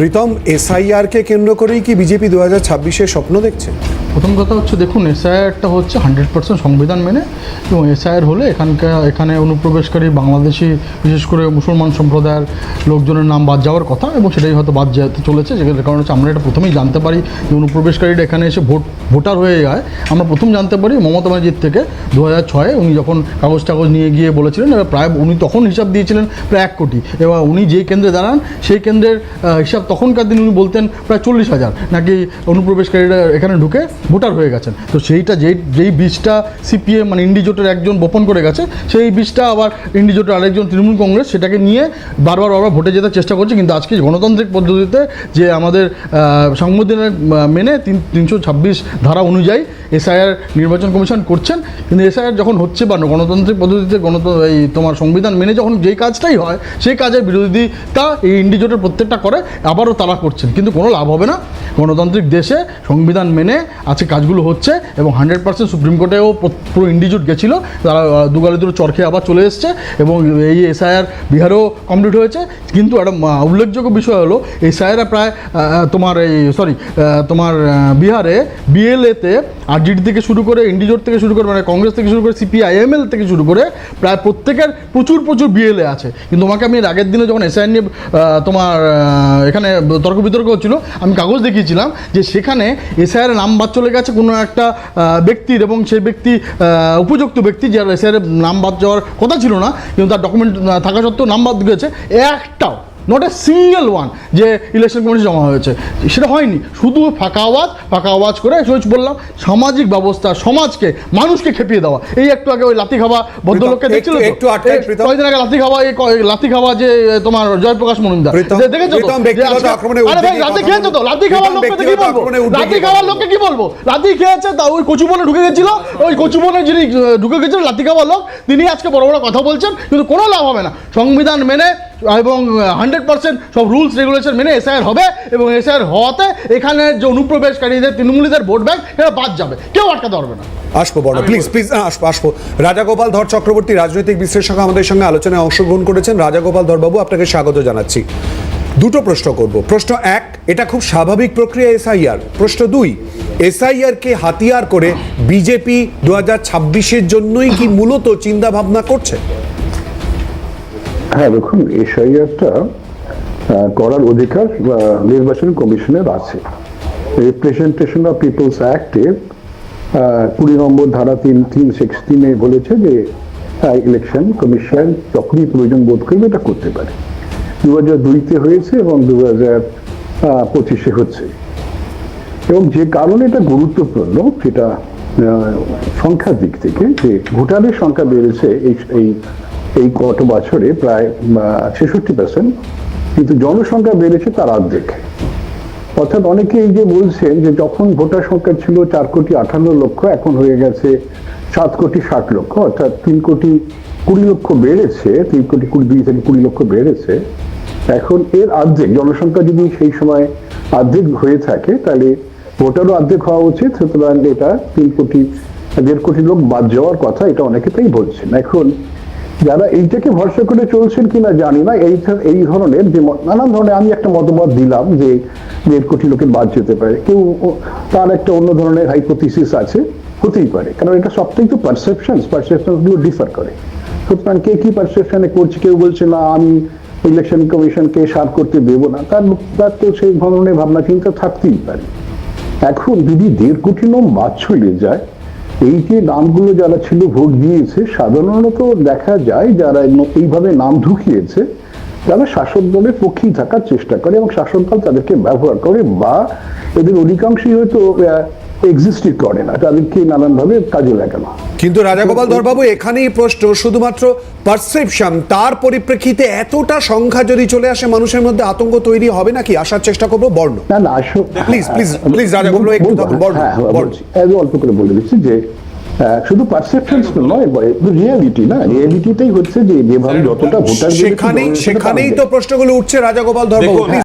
Pritam SIR কে কেন্দ্র করেই কি বিজেপি দু হাজার ছাব্বিশের স্বপ্ন দেখছে? প্রথম কথা হচ্ছে, দেখুন এসআইআরটা হচ্ছে হান্ড্রেড পার্সেন্ট সংবিধান মেনে, এবং এসআইআর হলে এখানকার, এখানে অনুপ্রবেশকারী বাংলাদেশি, বিশেষ করে মুসলমান সম্প্রদায়ের লোকজনের নাম বাদ যাওয়ার কথা, এবং সেটাই হয়তো বাদ যেতে চলেছে যেটার কারণ হচ্ছে আমরা এটা প্রথমেই জানতে পারি যে অনুপ্রবেশকারীরা এখানে এসে ভোট, ভোটার হয়ে যায়। আমরা প্রথম জানতে পারি মমতা ব্যানার্জির থেকে দু হাজার ছয়ে উনি যখন কাগজ টাগজ নিয়ে গিয়ে বলেছিলেন, এবার প্রায় উনি তখন হিসাব দিয়েছিলেন প্রায় এক কোটি। এবার উনি যেই কেন্দ্রে দাঁড়ান, সেই কেন্দ্রের হিসাব তখনকার দিন উনি বলতেন প্রায় চল্লিশ হাজার। নাকি অনুপ্রবেশকারীরা এখানে ঢুকে ভোটার হয়ে গেছেন। তো সেইটা যেই যেই বীজটা সিপিএম মানে ইন্ডিজোটের একজন বপন করে গেছে, সেই বীজটা আবার ইন্ডিজোটের আরেকজন তৃণমূল কংগ্রেস সেটাকে নিয়ে বারবার বারবার ভোটে যেতে চেষ্টা করছে। কিন্তু আজকে গণতান্ত্রিক পদ্ধতিতে যে আমাদের সংবিধানের মেনে তিন, তিনশো ছাব্বিশ ধারা অনুযায়ী এসআইআর নির্বাচন কমিশন করছেন। কিন্তু এসআইআর যখন হচ্ছে বা গণতান্ত্রিক পদ্ধতিতে গণত, এই তোমার সংবিধান মেনে যখন যেই কাজটাই হয়, সেই কাজের বিরোধিতা এই ইন্ডিজোটের প্রত্যেকটা করে, আবারও তারা করছেন। কিন্তু কোনো লাভ হবে না। গণতান্ত্রিক দেশে সংবিধান মেনে আজকে কাজগুলো হচ্ছে এবং হান্ড্রেড পার্সেন্ট সুপ্রিম কোর্টেও পুরো ইন্ডিজুট গেছিল। তারা দুগালে দুটো চরখে আবার চলে এসছে এবং এই এসআইআর বিহারেও কমপ্লিট হয়েছে। কিন্তু একটা উল্লেখযোগ্য বিষয় হলো এসআইআর প্রায় তোমার এই সরি তোমার বিহারে বিএলএতে আরজিডি থেকে শুরু করে ইন্ডিজোট থেকে শুরু করে মানে কংগ্রেস থেকে শুরু করে সিপিআইএমএল থেকে শুরু করে প্রায় প্রত্যেকের প্রচুর প্রচুর বিএলএ আছে। কিন্তু তোমাকে আমি আগের দিনে যখন এসআইআর নিয়ে তোমার এখানে তর্ক বিতর্ক হচ্ছিল, আমি কাগজ দেখিয়েছিলাম যে সেখানে এসআইআর নাম বাদ চলে গেছে কোনো একটা ব্যক্তির এবং সেই ব্যক্তি উপযুক্ত ব্যক্তি যার সে নাম বাদ যাওয়ার কথা ছিল না, কিন্তু তার ডকুমেন্ট থাকা সত্ত্বেও নাম বাদ গেছে। একটাও নট এ সিঙ্গেল ওয়ান যে ইলেকশন কমিশন জমা হয়েছে। সেটা হয়নি। শুধু ফাঁকা আওয়াজ ফাঁকা আওয়াজ করে সোজ বললাম সামাজিক ব্যবস্থা সমাজকে মানুষকে খেপিয়ে দেওয়া। এই একটু আগে ওই লাথি খাওয়া ভদ্রলোককে দেখছিল একটু কয়েকদিন আগে লাথি খাওয়া এই লাথি খাওয়া যে তোমার জয়প্রকাশ মজুমদার। দেখেছ লাথি খেয়েছো তো। লাথি খাওয়ার লোককে কি বলব? লাথি খাওয়ার লোককে কি বলব? লাথি খেয়েছে তা ওই কচু বনে ঢুকে গেছিল। ওই কচু বনে যিনি ঢুকে গেছিল লাথি খাওয়ার লোক তিনি আজকে বড় বড় কথা বলছেন কিন্তু কোনো লাভ হবে না। সংবিধান মেনে এবং হান্ড্রেড পার্সেন্ট সব রুলস রেগুলেশন মেনে এসআইআর হবে এবং এসআইআর হওয়াতে এখানে যে অনুপ্রবেশকারীদের, তৃণমূলীদের ভোট ব্যাংক এটা বাদ যাবে। কেউ আটকাতে পারবে না। আসব, বড়। প্লিজ প্লিজ আসব আসব। রাজাগোপাল ধর চক্রবর্তী রাজনৈতিক বিশ্লেষক আমাদের সঙ্গে আলোচনায় অংশগ্রহণ করেছেন। রাজাগোপাল ধরবাবু আপনাকে স্বাগত জানাচ্ছি। দুটো প্রশ্ন করব। প্রশ্ন এক, এটা খুব স্বাভাবিক প্রক্রিয়া এসআইআর প্রশ্ন দুই এসআইআর কে হাতিয়ার করে বিজেপি দু হাজার জন্যই কি মূলত চিন্তা ভাবনা করছে? হ্যাঁ দেখুন এসআইআরটা করার অধিকার নির্বাচন কমিশনের আছে। রিপ্রেজেন্টেশন অফ পিপলস অ্যাক্টের কুড়ি নম্বর ধারা তিন তিন সিক্সটিনে বলেছে যে ইলেকশন কমিশন যখনই প্রয়োজন বোধ করবে, এটা করতে পারে। দু হাজার দুইতে হয়েছে এবং দু হাজার পঁচিশে হচ্ছে। এবং যে কারণে এটা গুরুত্বপূর্ণ, সেটা সংখ্যার দিক থেকে, যে ভোটারের সংখ্যা বেড়েছে এই এই এই কত বছরে প্রায় ছেষট্টি পার্সেন্ট কিন্তু জনসংখ্যা বেড়েছে তার অর্ধেক অর্থাৎ অনেকে এই যে বলছেন যে যখন ভোটার সংখ্যা ছিল চার কোটি আঠান্ন লক্ষ, এখন হয়ে গেছে সাত কোটি ষাট লক্ষ, অর্থাৎ তিন কোটি কুড়ি লক্ষ বেড়েছে, তিন কোটি কুড়ি, দুই থেকে কুড়ি লক্ষ বেড়েছে। এখন এর অর্ধেক জনসংখ্যা যদি সেই সময় অর্ধেক হয়ে থাকে, তাহলে ভোটারও অর্ধেক হওয়া উচিত, সুতরাং এটা তিন কোটি, দেড় কোটি লোক বাদ যাওয়ার কথা, এটা অনেকে তাই বলছেন। এখন যারা এইটাকে ভরসা করে চলছেন কিনা জানি না। এই এই ধরনের যে নানান ধরনের আমি একটা মতামত দিলাম যে দেড় কোটি লোকের বাদ যেতে পারে। কেউ তার একটা অন্য ধরনের হাইপোথিসিস আছে, হতেই পারে। কারণ এটা সবটাই তো পারসেপশন পারসেপশনগুলো ডিফার করে। সুতরাং কে কি পারসেপশনে করছে, কেউ বলছে, না, আমি ইলেকশন কমিশনকে সার করতে দেবো না। তার তার তো সেই ধরনের ভাবনা চিন্তা থাকতেই পারে। এখন যদি দেড় কোটি নাম বাদ চলে যায় এই যে নামগুলো যারা ছিল ভোট দিয়েছে, সাধারণত দেখা যায় যারা এইভাবে নাম ঢুকিয়েছে, তারা শাসক দলের পক্ষেই থাকার চেষ্টা করে এবং শাসক দল তাদেরকে ব্যবহার করে বা এদের অধিকাংশই হয়তো এক্সিস্টই করে না। তাদেরকে নানানভাবে কাজে লাগানো কিন্তু রাজাগোপাল ধরবাবু এখানেই প্রশ্ন শুধুমাত্র পারসেপশন তার পরিপ্রেক্ষিতে এতটা সংখ্যা যদি চলে আসে মানুষের মধ্যে আতঙ্ক তৈরি হবে নাকি? আসার চেষ্টা করব বর্ণ। না না আসো Please, please, please, রাজা, বলো একটু বর্ণ, হ্যাঁ, হ্যাঁ। আমি অল্প করে বলে দিচ্ছি যে শুধু পারসেপশন নয় রিয়ালিটি না রিয়ালিটিটাই হচ্ছে যে যেভাবে যতটা ভোটার সেখানেই সেখানেই তো প্রশ্নগুলো উঠছে রাজাগোপাল Please,